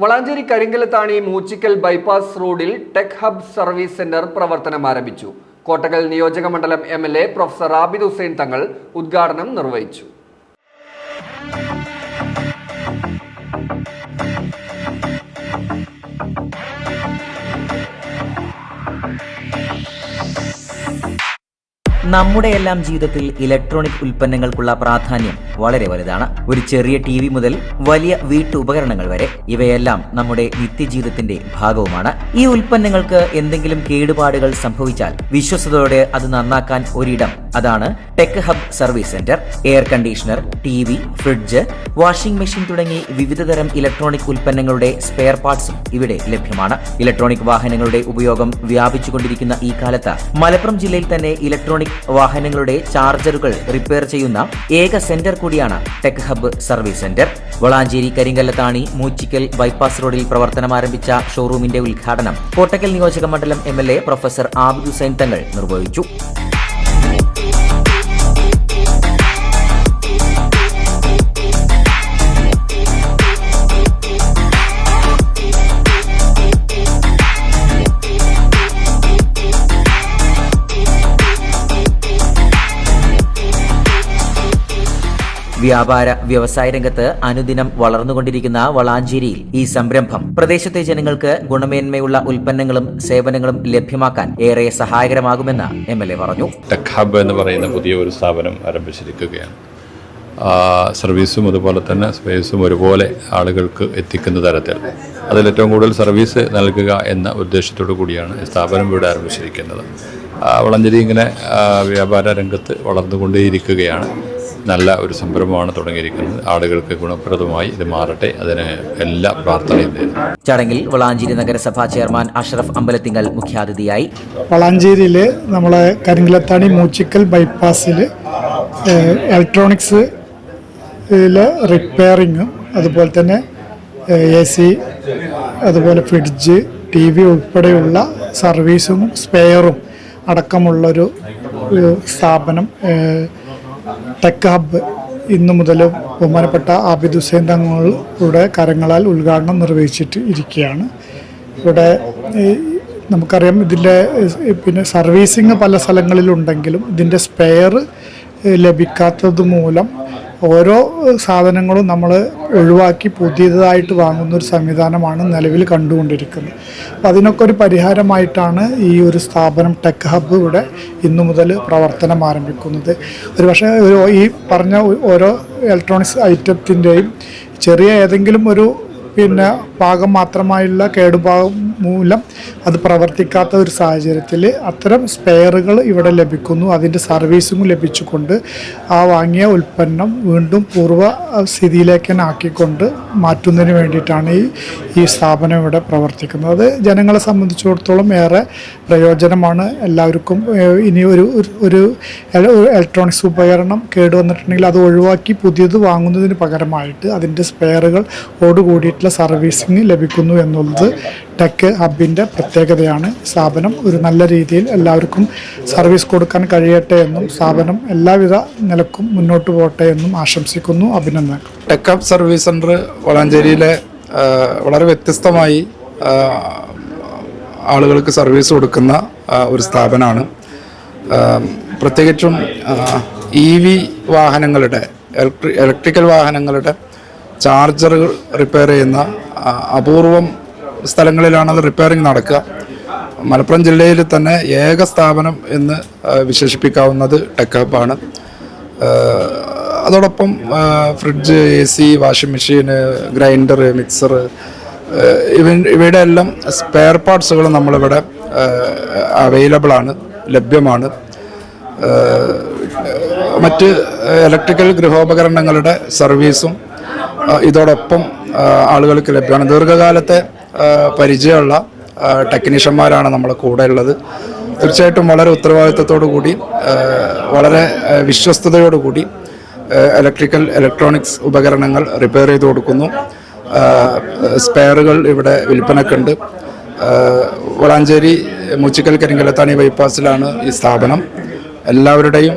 Valanchery Karinkallathani Moochikkal bypass റോഡിൽ tech hub service centre പ്രവർത്തനം ആരംഭിച്ചു. കോട്ടകൽ നിയോജക മണ്ഡലം M L A professor Abid Hussain Thangal ഉദ്ഘാടനം നിർവഹിച്ചു. നമ്മുടെ എല്ലാം ജീവിതത്തിൽ ഇലക്ട്രോണിക് ഉൽപ്പന്നങ്ങൾക്കുള്ള പ്രാധാന്യം വളരെ വലുതാണ്. ഒരു ചെറിയ ടി വി മുതൽ വലിയ വീട്ടുപകരണങ്ങൾ വരെ ഇവയെല്ലാം നമ്മുടെ നിത്യജീവിതത്തിന്റെ ഭാഗവുമാണ്. ഈ ഉൽപ്പന്നങ്ങൾക്ക് എന്തെങ്കിലും കേടുപാടുകൾ സംഭവിച്ചാൽ വിശ്വസതയോടെ അത് നന്നാക്കാൻ ഒരിടം അതാണ് tech hub service centre air conditioner T V fridge washing machine തുടങ്ങി വിവിധതരം ഇലക്ട്രോണിക് ഉൽപ്പന്നങ്ങളുടെ സ്പെയർ പാർട്സും ഇവിടെ ലഭ്യമാണ്. ഇലക്ട്രോണിക് വാഹനങ്ങളുടെ ഉപയോഗം വ്യാപിച്ചുകൊണ്ടിരിക്കുന്ന ഈ കാലത്ത് മലപ്പുറം ജില്ലയിൽ തന്നെ ഇലക്ട്രോണിക് വാഹനങ്ങളുടെ ചാർജറുകൾ റിപ്പയർ ചെയ്യുന്ന ഏക സെന്റർ കൂടിയാണ് tech hub service centre. Valanchery Karinkallathani Moochikkal bypass റോഡിൽ പ്രവർത്തനം ആരംഭിച്ച ഷോറൂമിന്റെ ഉദ്ഘാടനം കോട്ടക്കൽ നിയോജക മണ്ഡലം M L A professor Abid Hussain Thangal നിർവഹിച്ചു. വ്യാപാര വ്യവസായ രംഗത്ത് അനുദിനം വളർന്നുകൊണ്ടിരിക്കുന്ന വളാഞ്ചേരിയിൽ ഈ സംരംഭം പ്രദേശത്തെ ജനങ്ങൾക്ക് ഗുണമേന്മയുള്ള ഉൽപ്പന്നങ്ങളും സേവനങ്ങളും ലഭ്യമാക്കാൻ ഏറെ സഹായകരമാകുമെന്ന് എം എൽ എ പറഞ്ഞു. ടെക് എന്ന് പറയുന്ന പുതിയ ഒരു സ്ഥാപനം ആരംഭിച്ചിരിക്കുകയാണ്. സർവീസും അതുപോലെ തന്നെ സ്പേസും ഒരുപോലെ ആളുകൾക്ക് എത്തിക്കുന്ന തരത്തിൽ. അതിലേറ്റവും കൂടുതൽ സർവീസ് നൽകുക എന്ന ഉദ്ദേശത്തോടു കൂടിയാണ് സ്ഥാപനം ഇവിടെ ആരംഭിച്ചിരിക്കുന്നത്. വളഞ്ചേരി ഇങ്ങനെ വ്യാപാര രംഗത്ത് വളർന്നുകൊണ്ടേയിരിക്കുകയാണ്. നല്ല ഒരു സംരംഭമാണ് തുടങ്ങിയിരിക്കുന്നത്. ആളുകൾക്ക് ഗുണപ്രദമായി ഇത് മാറട്ടെ. അതിന് എല്ലാ പ്രാർത്ഥനയും ചടങ്ങിൽ വളാഞ്ചേരി നഗരസഭാ ചെയർമാൻ അഷ്റഫ് അമ്പലത്തിങ്കൽ മുഖ്യാതിഥിയായി. വളാഞ്ചേരിയിൽ നമ്മളെ കരിങ്കിലത്താണി മൂച്ചിക്കൽ ബൈപ്പാസിൽ ഇലക്ട്രോണിക്സ് റിപ്പയറിങ്ങും അതുപോലെ തന്നെ എ സി അതുപോലെ ഫ്രിഡ്ജ് ടി വി ഉൾപ്പെടെയുള്ള സർവീസും സ്പെയറും അടക്കമുള്ളൊരു ഒരു സ്ഥാപനം ടെക് ഹബ്ബ് ഇന്നു മുതൽ ബഹുമാനപ്പെട്ട ആബിദ് ഹുസൈൻ തങ്ങളുടെ കരങ്ങളാൽ ഉദ്ഘാടനം നിർവഹിച്ചിട്ട് ഇരിക്കുകയാണ് ഇവിടെ നമുക്കറിയാം ഇതിന്റെ പിന്നെ സർവീസിങ് പല സ്ഥലങ്ങളിലുണ്ടെങ്കിലും ഇതിന്റെ സ്പെയർ ലഭിക്കാത്തത് മൂലം ഓരോ സാധനങ്ങളും നമ്മൾ ഒഴിവാക്കി പുതിയതായിട്ട് വാങ്ങുന്ന ഒരു സംവിധാനമാണ് നിലവിൽ കണ്ടുകൊണ്ടിരിക്കുന്നത്. അപ്പം അതിനൊക്കെ ഒരു പരിഹാരമായിട്ടാണ് ഈ ഒരു സ്ഥാപനം ടെക് ഹബ്ബ് ഇവിടെ ഇന്നു മുതൽ പ്രവർത്തനം ആരംഭിക്കുന്നത്. ഒരു പക്ഷേ ഈ പറഞ്ഞ ഓരോ ഇലക്ട്രോണിക്സ് ഐറ്റത്തിന്റെയും ചെറിയ ഏതെങ്കിലും ഒരു പിന്നെ പാകം മാത്രമായുള്ള കേടുപാകം മൂലം അത് പ്രവർത്തിക്കാത്ത ഒരു സാഹചര്യത്തിൽ അത്തരം സ്പെയറുകൾ ഇവിടെ ലഭിക്കുന്നു. അതിന്റെ സർവീസും ലഭിച്ചുകൊണ്ട് ആ വാങ്ങിയ ഉൽപ്പന്നം വീണ്ടും പൂർവ സ്ഥിതിയിലേക്ക് ആക്കിക്കൊണ്ട് മാറ്റുന്നതിന് വേണ്ടിയിട്ടാണ് ഈ ഈ സ്ഥാപനം ഇവിടെ പ്രവർത്തിക്കുന്നത്. അത് ജനങ്ങളെ സംബന്ധിച്ചിടത്തോളം ഏറെ പ്രയോജനമാണ്. എല്ലാവർക്കും ഇനി ഒരു- ഒരു ഇലക്ട്രോണിക്സ് ഉപകരണം കേടുവന്നിട്ടുണ്ടെങ്കിൽ അത് ഒഴിവാക്കി പുതിയത് വാങ്ങുന്നതിന് പകരമായിട്ട് അതിന്റെ സ്പെയറുകൾ ഓടുകൂടിയിട്ടുള്ള സർവീസിങ് ലഭിക്കുന്നു എന്നുള്ളത് ടെക് ഹബിന്റെ പ്രത്യേകതയാണ്. സ്ഥാപനം ഒരു നല്ല രീതിയിൽ എല്ലാവർക്കും സർവീസ് കൊടുക്കാൻ കഴിയട്ടെ എന്നും സ്ഥാപനം എല്ലാവിധ നിലക്കും മുന്നോട്ട് പോകട്ടെ എന്നും ആശംസിക്കുന്നു. അഭിനന്ദനം ടെക് ഹബ് സർവീസ് സെന്റർ വളാഞ്ചേരിയിലെ വളരെ വ്യത്യസ്തമായി ആളുകൾക്ക് സർവീസ് കൊടുക്കുന്ന ഒരു സ്ഥാപനമാണ്. പ്രത്യേകിച്ചും ഇ വി വാഹനങ്ങളുടെ ഇലക്ട്രി ഇലക്ട്രിക്കൽ വാഹനങ്ങളുടെ ചാർജറുകൾ റിപ്പയർ ചെയ്യുന്ന അപൂർവം സ്ഥലങ്ങളിലാണ് അത് റിപ്പയറിംഗ് നടക്കുക. മലപ്പുറം ജില്ലയിൽ തന്നെ ഏക സ്ഥാപനം എന്ന് വിശേഷിപ്പിക്കാവുന്നത് ടെക് ആഹ് അതോടൊപ്പം fridge A C washing machine grinder mixer ഇവ ഇവയുടെ എല്ലാം സ്പെയർ പാർട്സുകൾ നമ്മളിവിടെ അവൈലബിൾ ആണ് ലഭ്യമാണ്. മറ്റ് ഇലക്ട്രിക്കൽ ഗൃഹോപകരണങ്ങളുടെ സർവീസും ഇതോടൊപ്പം ആളുകൾക്ക് ലഭ്യമാണ്. ദീർഘകാലത്തെ പരിചയമുള്ള ടെക്നീഷ്യന്മാരാണ് നമ്മളെ കൂടെ ഉള്ളത് തീർച്ചയായിട്ടും വളരെ ഉത്തരവാദിത്തത്തോടു കൂടി വളരെ ആഹ് വിശ്വസ്തയോടു കൂടി ഇലക്ട്രിക്കൽ ഇലക്ട്രോണിക്സ് ഉപകരണങ്ങൾ റിപ്പയർ ചെയ്ത് കൊടുക്കുന്നു. സ്പെയറുകൾ ഇവിടെ വിൽപ്പനക്കുണ്ട്. വളാഞ്ചേരി മുച്ചിക്കൽ കരിങ്കലത്താണി ബൈപ്പാസിലാണ് ഈ സ്ഥാപനം. എല്ലാവരുടെയും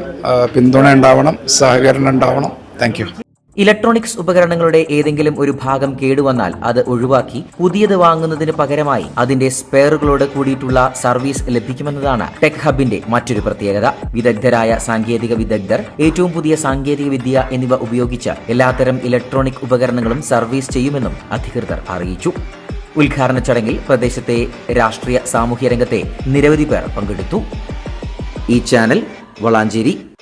പിന്തുണ ഉണ്ടാവണം സഹകരണം ഉണ്ടാവണം. താങ്ക് ഇലക്ട്രോണിക്സ് ഉപകരണങ്ങളുടെ ഏതെങ്കിലും ഒരു ഭാഗം കേടുവന്നാൽ അത് ഒഴിവാക്കി പുതിയത് വാങ്ങുന്നതിന് പകരമായി അതിന്റെ സ്പെയറുകളോട് കൂടിയിട്ടുള്ള സർവീസ് ലഭിക്കുമെന്നതാണ് ടെക് ഹബിന്റെ മറ്റൊരു പ്രത്യേകത. വിദഗ്ധരായ സാങ്കേതിക വിദഗ്ധർ ഏറ്റവും പുതിയ സാങ്കേതിക വിദ്യ എന്നിവ ഉപയോഗിച്ച് എല്ലാത്തരം ഇലക്ട്രോണിക് ഉപകരണങ്ങളും സർവീസ് ചെയ്യുമെന്നും അധികൃതർ അറിയിച്ചു. ഉദ്ഘാടന ചടങ്ങിൽ പ്രദേശത്തെ രാഷ്ട്രീയ സാമൂഹ്യ രംഗത്തെ നിരവധി പേർ പങ്കെടുത്തു. ഈ ചാനൽ വളാഞ്ചേരി.